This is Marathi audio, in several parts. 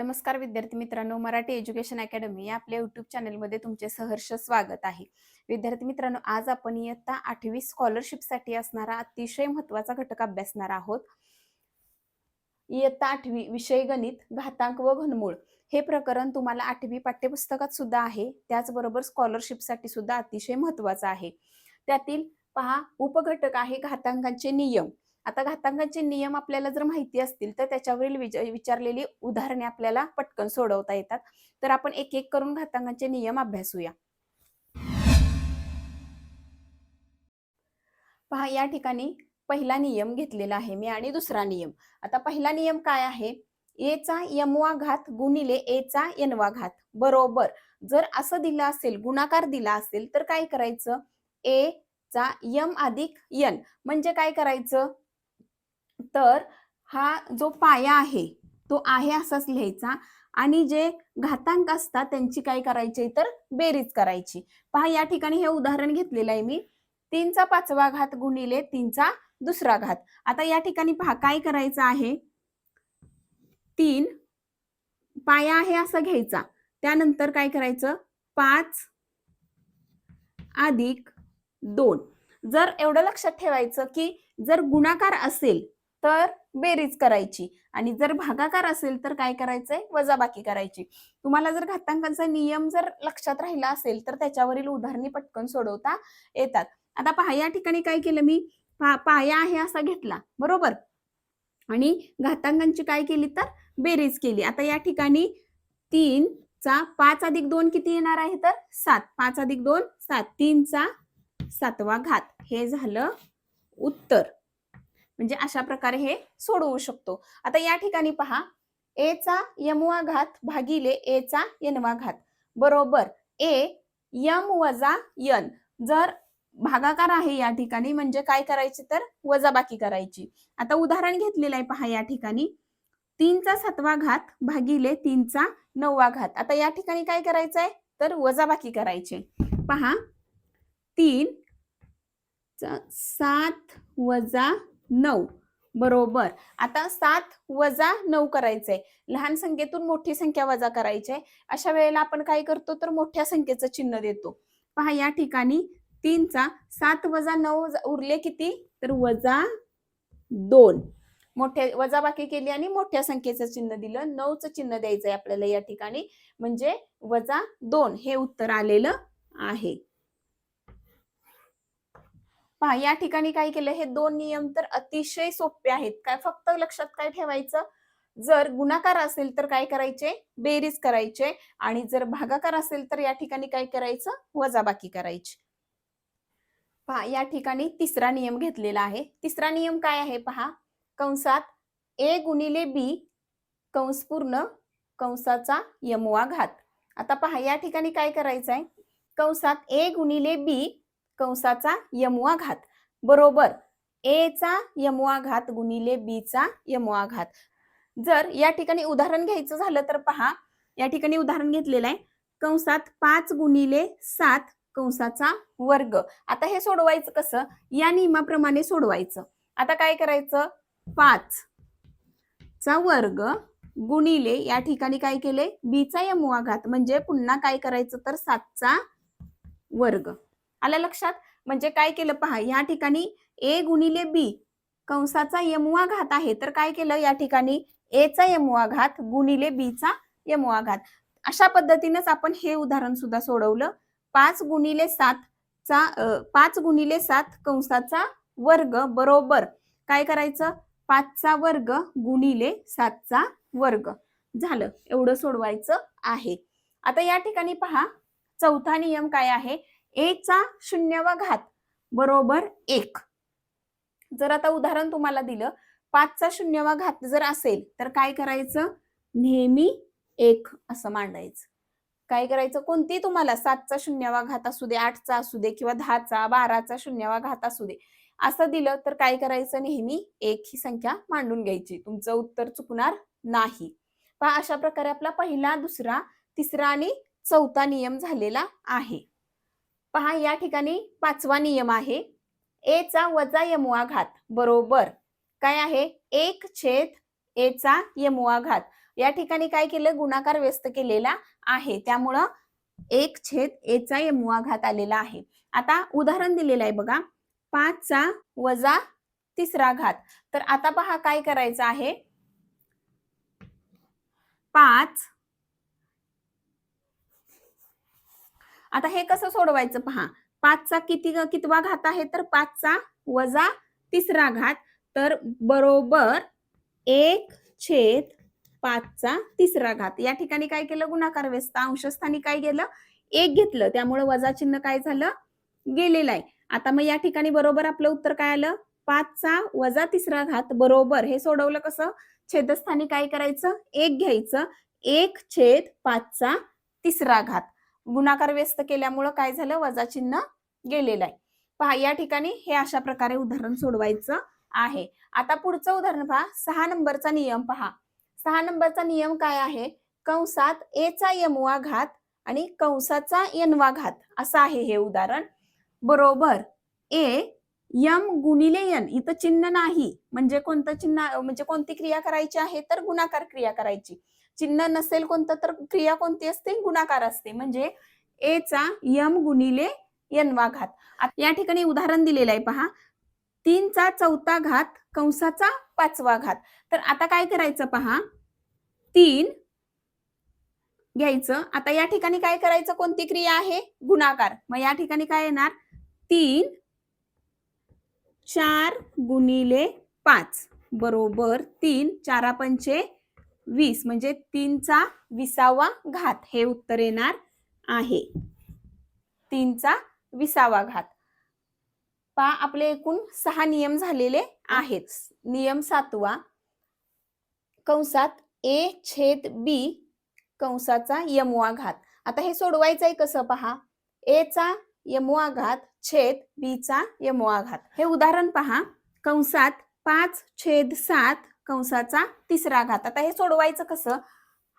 नमस्कार विद्यार्थी मित्रांनो मराठी एज्युकेशन अकॅडमी या आपल्या युट्यूब चॅनलमध्ये तुमचे सहर्ष स्वागत आहे. विद्यार्थी मित्रांनो आज आपण इयत्ता आठवी स्कॉलरशिपसाठी असणारा अतिशय महत्त्वाचा घटक अभ्यासणार आहोत. इयत्ता आठवी विषय गणित घातांक व घनमूळ हे प्रकरण तुम्हाला आठवी पाठ्यपुस्तकात सुद्धा आहे. त्याचबरोबर स्कॉलरशिपसाठी सुद्धा अतिशय महत्वाचं आहे. त्यातील पहा उपघटक आहे घातांकांचे नियम. आता घातांकांचे नियम आपल्याला जर माहिती असतील तर त्याच्यावरील विचारलेली उदाहरणे आपल्याला पटकन सोडवता येतात. तर आपण एक एक करून घातांकांचे नियम अभ्यासूया. पहा या ठिकाणी पहिला नियम घेतलेला आहे मी आणि दुसरा नियम. आता पहिला नियम काय आहे? ए चा यमवा घात गुणिले ए चा यनवा घात. बरोबर. जर असं दिलं असेल गुणाकार दिला असेल तर काय करायचं? ए चा यम अधिक यन. म्हणजे काय करायचं? तर हा जो पाया आहे तो आहे असाच लिहायचा. आणि जे घातांक असतात त्यांची काय करायची तर बेरीज करायची. पहा या ठिकाणी हे उदाहरण घेतलेलं आहे मी. तीनचा पाचवा घात गुणिले तीनचा दुसरा घात. आता या ठिकाणी पहा काय करायचं आहे? तीन पाया आहे असं घ्यायचा. त्यानंतर काय करायचं? पाच अधिक दोन. जर एवढं लक्षात ठेवायचं की जर गुणाकार असेल तर बेरीज करायची. आणि जर भागाकार असेल तर काय करायचंय? वजाबाकी करायची. तुम्हाला जर घातांकांचा नियम जर लक्षात राहिला असेल तर त्याच्यावरील उदाहरणे पटकन सोडवता येतात. आता पहा या ठिकाणी काय केलं मी? पाया आहे असा घेतला. बरोबर? आणि घातांकांची काय केली तर? बेरीज केली. आता या ठिकाणी तीन चा पाच अधिक दोन किती येणार आहे तर? सात. पाच अधिक दोन सात. तीनचा सातवा घात. हे झालं उत्तर. म्हणजे अशा प्रकारे हे सोडवू शकतो. आता या ठिकाणी पहा ए चा यमवा घात भागिले ए चा यनवा घात बरोबर ए यम वजा यन. जर भागाकार आहे या ठिकाणी म्हणजे काय करायचे तर? वजाबाकी करायची. आता उदाहरण घेतलेलं आहे पहा या ठिकाणी. तीनचा सातवा घात भागिले तीनचा नववा घात आता या ठिकाणी काय करायचंय? तर वजाबाकी करायचे. पहा तीन चा- सात वजा नऊ. बरोबर. आता सात वजा नऊ करायचंय. लहान संख्येतून मोठी संख्या वजा करायची आहे अशा वेळेला आपण काय करतो तर मोठ्या संख्येचं चिन्ह देतो. पहा या ठिकाणी तीनचा सात वजा नऊ उरले किती? तर वजा दोन. मोठ्या वजाबाकी केली आणि मोठ्या संख्येचं चिन्ह दिलं. नऊचं चिन्ह द्यायचंय आपल्याला या ठिकाणी. म्हणजे वजा दोन हे उत्तर आलेलं आहे. पहा या ठिकाणी काय केलं हे दोन नियम तर अतिशय सोपे आहेत. काय फक्त लक्षात काय ठेवायचं? जर गुणाकार असेल तर काय करायचे? बेरीज करायचे आणि जर भागाकार असेल तर या ठिकाणी काय करायचं? वजाबाकी करायची. पहा या ठिकाणी तिसरा नियम घेतलेला आहे. तिसरा नियम काय आहे पहा? कंसात ए गुणिले बी कंस पूर्ण कंसाचा यमवा घात आता पहा या ठिकाणी काय करायचं आहे कंसात ए गुणिले बी कंसाचा यमवा घात. बरोबर. ए चा यमवा घात गुणिले बी चा यमवा घात. जर या ठिकाणी उदाहरण घ्यायचं झालं तर पहा या ठिकाणी उदाहरण घेतलेलं आहे. कंसात पाच गुणिले सात कंसाचा वर्ग. आता हे सोडवायचं कसं? या नियमाप्रमाणे सोडवायचं. आता काय करायचं? पाच चा वर्ग गुणिले या ठिकाणी काय केले? बीचा यमवा घात. म्हणजे पुन्हा काय करायचं तर सातचा वर्ग. आलं लक्षात? म्हणजे काय केलं पहा या ठिकाणी ए गुणिले बी कंसाचा यमुआ घात आहे. तर काय केलं? या ठिकाणी ए चा यमवा घात गुणिले बी चा घात. अशा पद्धतीनेच आपण हे उदाहरण सुद्धा सोडवलं. पाच गुणिले सात चा पाच गुणिले सात कंसाचा वर्ग बरोबर काय करायचं? पाचचा वर्ग गुणिले सातचा वर्ग. झालं. एवढं सोडवायचं आहे. आता या ठिकाणी पहा चौथा नियम काय आहे? ए चा शून्यवा घात बरोबर एक. जर आता उदाहरण तुम्हाला दिलं पाचचा शून्यवा घात जर असेल तर काय करायचं? नेहमी एक असं मांडायचं. काय करायचं? कोणती तुम्हाला सातचा शून्यवा घात असू दे आठचा असू दे किंवा दहाचा बाराचा शून्यवा घात असू दे असं दिलं तर काय करायचं? नेहमी एक ही संख्या मांडून घ्यायची. तुमचं उत्तर चुकणार नाही. पहा अशा प्रकारे आपला पहिला दुसरा तिसरा आणि चौथा नियम झालेला आहे. पहा या ठिकाणी पाचवा नियम आहे. ए चा वजा यमुआ घात बरोबर. काय आहे? एक छेद ए चा यमुआ घात या ठिकाणी काय केलं? गुणाकार व्यस्त केलेला आहे. त्यामुळं एक छेद ए चा यमुआ घात आलेला आहे. आता उदाहरण दिलेलं आहे बघा. पाचचा वजा तिसरा घात. तर आता पहा काय करायचं आहे? पाच आता हे कसं सोडवायचं पहा. पाचचा किती कितवा घात आहे? तर पाचचा वजा तिसरा घात. तर बरोबर एक छेद पाचचा तिसरा घात. या ठिकाणी काय केलं? गुणाकार व्यस्त. अंशस्थानी काय गेलं? एक घेतलं. त्यामुळे वजा चिन्ह काय झालं? गेलेलं आहे. आता मग या ठिकाणी बरोबर आपलं उत्तर काय आलं? पाचचा वजा तिसरा घात बरोबर. हे सोडवलं कसं? छेदस्थानी काय करायचं? एक घ्यायचं. एक छेद पाचचा तिसरा घात. गुणाकार व्यस्त केल्यामुळं काय झालं? वजा चिन्ह गेलेलं आहे. पहा या ठिकाणी हे अशा प्रकारे उदाहरण सोडवायचं आहे. आता पुढचं उदाहरण पहा. सहा नंबरचा नियम पहा. सहा नंबरचा नियम काय आहे? कंसात एचा यमवा घात आणि कंसाचा यनवा घात. असं आहे हे उदाहरण. बरोबर. ए यम गुणिले यन इथं चिन्ह नाही. म्हणजे कोणतं चिन्ह म्हणजे कोणती क्रिया करायची आहे तर गुणाकार क्रिया करायची. चिन्ह नसेल कोणतं तर क्रिया कोणती असते? गुणाकार असते. म्हणजे एचा यम गुणिले यनवा घात या ठिकाणी उदाहरण दिलेलं आहे पहा. तीनचा चौथा घात कंसाचा पाचवा घात. तर आता काय करायचं पहा? तीन घ्यायचं. आता या ठिकाणी काय करायचं? कोणती क्रिया आहे? गुणाकार. मग या ठिकाणी काय येणार? तीन चार गुणिले पाच. बरोबर तीन चारा पंचे वीस. म्हणजे तीनचा विसावा घात हे उत्तर येणार आहे. तीनचा विसावा घात. पा आपले एकूण सहा नियम झालेले आहेत. नियम सातवा कंसात ए छेद बी कंसाचा यमवा घात. आता हे सोडवायचं आहे कसं पहा? ए चा यमवा घात छेद बी चा यमवा हे उदाहरण पहा. कंसात पाच छेद सात कंसाचा तिसरा घात. आता हे सोडवायचं कसं?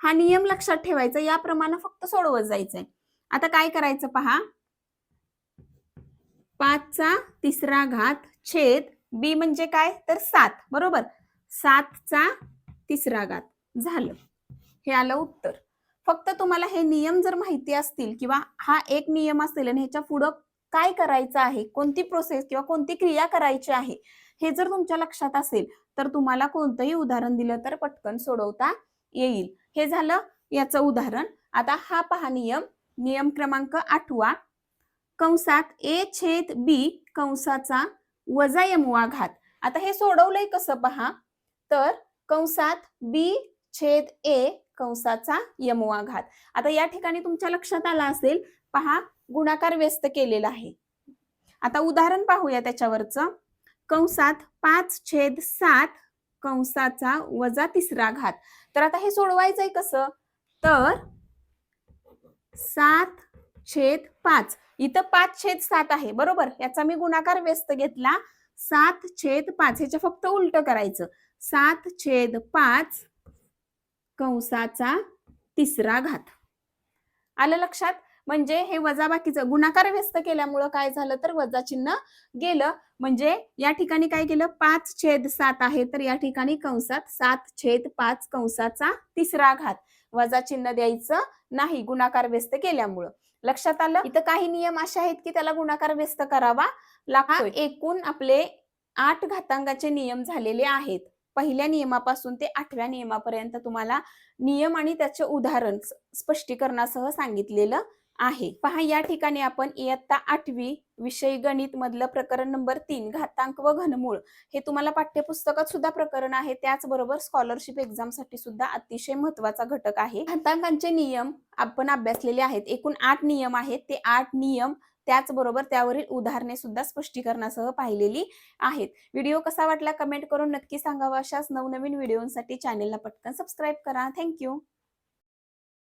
हा नियम लक्षात ठेवायचा. याप्रमाणे फक्त सोडवत जायचंय. आता काय करायचं पहा? पाचचा तिसरा घात छेद बी म्हणजे काय? तर सात. बरोबर? सातचा तिसरा घात. झालं. हे आलं उत्तर. फक्त तुम्हाला हे नियम जर माहिती असतील किंवा हा एक नियम असेल आणि ह्याच्या पुढं काय करायचं आहे कोणती प्रोसेस किंवा कोणती क्रिया करायची आहे हे जर तुमच्या लक्षात असेल तर तुम्हाला कोणतंही उदाहरण दिलं तर पटकन सोडवता येईल. हे झालं याचं उदाहरण. आता हा पहा नियम. नियम क्रमांक आठवा. कंसात ए छेद बी कंसाचा वजा यमवा घात. आता हे सोडवलंय कसं पहा? तर कंसात बी छेद ए कंसाचा यमवा घात. आता या ठिकाणी तुमच्या लक्षात आला असेल पहा गुणाकार व्यस्त केलेला आहे. आता उदाहरण पाहूया त्याच्यावरचं. कंसात पाच छेद सात कंसाचा वजा तिसरा घात. तर आता हे सोडवायचंय कसं? तर सात छेद पाच. इथं पाच छेद सात आहे बरोबर? याचा मी गुणाकार व्यस्त घेतला. सात छेद पाच. ह्याच्या फक्त उलट करायचं. सात छेद पाच कंसाचा तिसरा घात. आलं लक्षात? म्हणजे हे वजाबाकीचं गुणाकार व्यस्त केल्यामुळं काय झालं तर वजा चिन्ह गेलं. म्हणजे या ठिकाणी काय केलं? पाच छेद सात आहे तर या ठिकाणी कंसात सात छेद पाच कंसाचा तिसरा घात. वजा चिन्ह द्यायचं नाही गुणाकार व्यस्त केल्यामुळं. लक्षात आलं? इथं काही नियम असे आहेत की त्याला गुणाकार व्यस्त करावा लागतो एकूण आपले आठ घातांकाचे नियम झालेले आहेत. पहिल्या नियमापासून ते आठव्या नियमापर्यंत तुम्हाला नियम आणि त्याचे उदाहरण स्पष्टीकरणासह सांगितलेलं आहे. पहा या ठिकाणी आपण इयत्ता आठवी विषय गणित मधलं प्रकरण नंबर तीन घातांक व घनमूळ. हे तुम्हाला पाठ्यपुस्तकात सुद्धा प्रकरण आहे. त्याचबरोबर स्कॉलरशिप एक्झामसाठी सुद्धा अतिशय महत्त्वाचा घटक आहे. घातांकांचे नियम आपण अभ्यासलेले आहेत. एकूण आठ नियम आहेत. ते आठ नियम त्याचबरोबर त्यावरील उदाहरणे सुद्धा स्पष्टीकरणासह पाहिलेली आहेत. व्हिडिओ कसा वाटला कमेंट करून नक्की सांगावा. अशाच नवनवीन व्हिडिओसाठी चॅनेलला पटकन सबस्क्राईब करा. थँक्यू